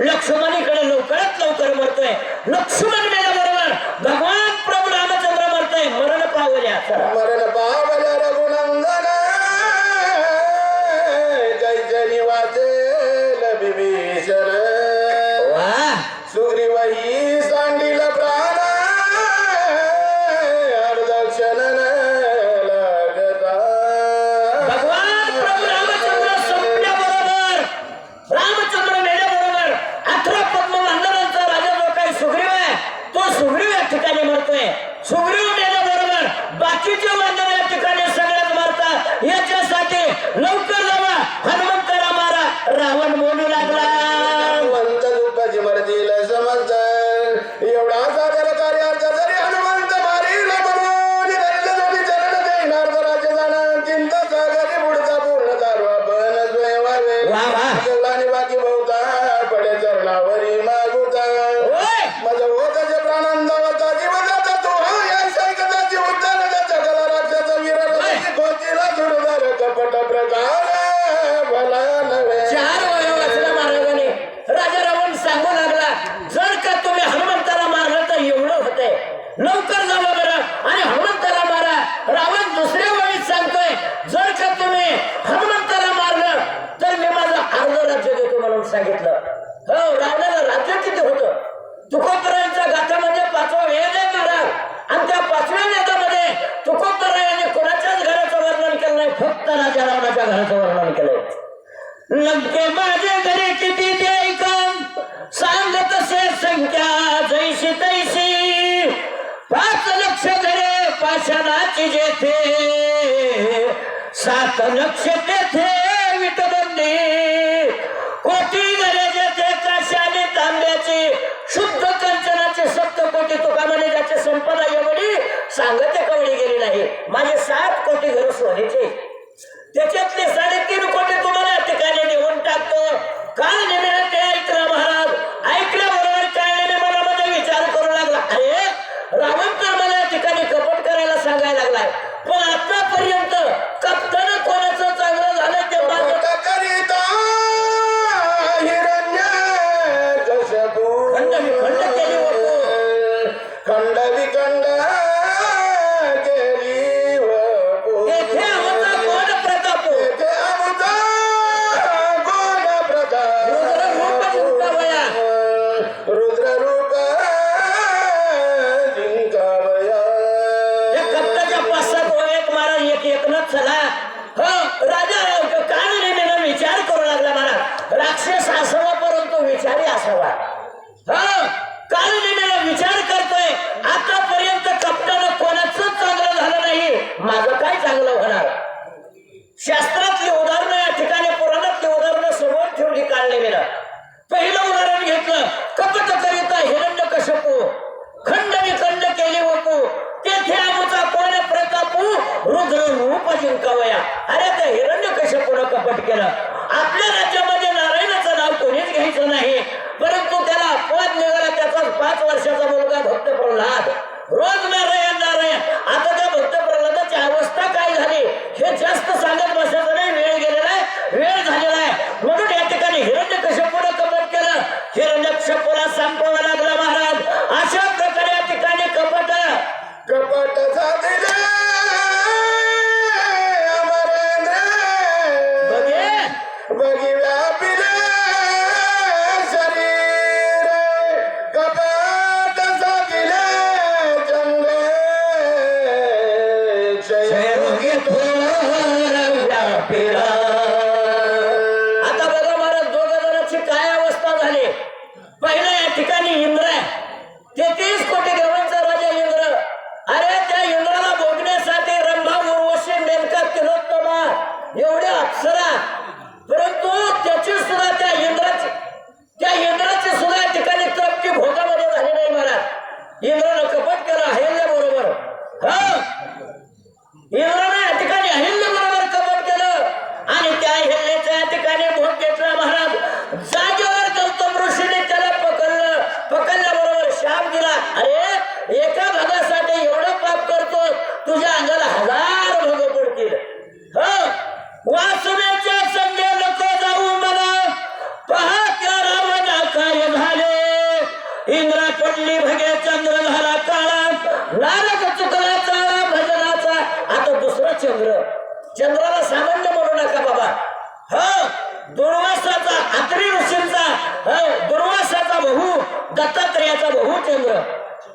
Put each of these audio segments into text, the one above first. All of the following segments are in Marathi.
लक्ष्मणीकडे लवकरात लवकर मरतोय. लक्ष्मण बरोबर भगवान प्रभू रामचंद्र मरतोय. मरण पावल्या मरण पाव ¡Lauta! सांगितलं. हो रावणाला राज्य किती होतं? तुकोबरायांच्या गाथामध्ये पाचवा वेळ आहे महाराज. आणि त्या पाचव्या वेदामध्ये तुकोबरायाने कोणाच्याच घराचं वर्णन केलं नाही फक्त राजा रावणाच्या घराचं वर्णन केलंय लंके माझे घरी किती ते ऐकम सांग तसे संख्या जैशी तैसी पाच लक्ष घरे पाषाणाची जेथे. सात लक्ष तेथे विटबंदी. कोटी गरजेचे कशाने काशाने तांब्याची शुद्ध कंचनाचे सप्त कोटी तुका म्हणे ज्याची संपदा एवढी सांगते कवडी गेली नाही. माझे सात कोटी घर सोन्याचे. त्याच्यातले साडेतीन कोटी शास्त्रातली उदाहरणं या ठिकाणी पुराणातली उदाहरणं समोर ठेवली काढले गेलं पहिलं उदाहरण घेतलं कपट करिता हिरण्य कशपू खंड विखंड केले होतो तेथे आमचा कोण प्रतापू रुद्र रूप जिंकावया. अरे त्या हिरण्य कशपून कपट केलं. आपल्या राज्यामध्ये नारायणाचं नाव कोणीच घ्यायचं नाही. परंतु त्याला अपवाद निघाला त्याचा पाच वर्षाचा मुलगा भक्त प्रल्हाद रोज नारायण नारायण. आता त्या भक्त प्रल्हादाची अवस्था काय झाली हे जास्त सांगत बसायचं नाही वेळ गेलेला आहे. वेळ झालेला आहे. म्हणून या ठिकाणी हिरण्य कशपूला कपट केलं. हिरण्य कशपूला संपवावं लागला महाराज. अशा प्रकारे या ठिकाणी कपट कपट अमरेंद्र. बघे. एवढ्या अप्सरा परंतु त्याची सुद्धा त्या इंद्राची त्या इंद्राची सुद्धा या ठिकाणी तृप्ती भोगामध्ये झाली नाही महाराज. इंद्रानं कपट केला अहिल्या बरोबर? हा? इंद्रानं या ठिकाणी अहिल्या इंद्रा पडली भगे चंद्र झाला काळा. नारद चुकला चाळा भजनाचा. आता दुसरा चंद्र. चंद्राला सामान्य म्हणू नका बाबा. ह दुर्वासाचा अत्री ऋषींचा ह दुर्वासाचा बहु दत्तात्रेयाचा बहु चंद्र.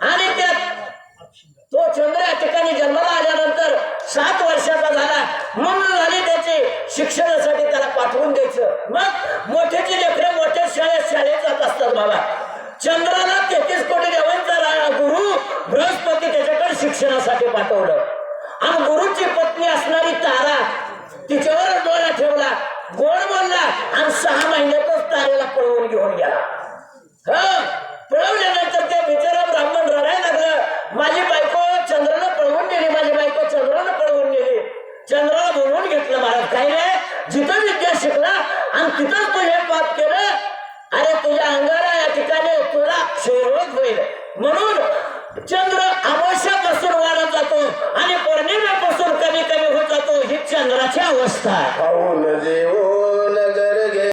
आणि त्यात तो चंद्र या ठिकाणी जन्माला आल्यानंतर सात वर्षाचा झाला. म्हणून झाली त्याचे शिक्षणासाठी त्याला पाठवून द्यायचं. मग मोठ्याची लेकरं मोठ्या शाळेत शाळेत जात असतात बाबा. चंद्राला तेहतीस कोटी देवांचा गुरु बृहस्पती त्याच्याकडे शिक्षणासाठी पाठवलं. आणि गुरुची पत्नी असणारी तारा तिच्यावर डोळा ठेवला गोड बोलला आणि सहा महिन्यातच तारेला पळवून घेऊन गेला. हं, पळवल्यानंतर त्या बिचारा ब्राह्मण रडायला लागलं माझी बायको चंद्राला पळवून नेली माझी बायको चंद्राला पळवून नेली चंद्राला बोलवून घेतलं महाराज काय रे जिथं विद्या शिकला आणि तिथंच तू हे पाप केलं अरे तुझ्या अंगारा या ठिकाणी तुला क्षयरोग होईल म्हणून चंद्र अमाशापासून वाढत जातो आणि पौर्णिमेपासून कमी कमी होत जातो ही चंद्राची अवस्था आहे.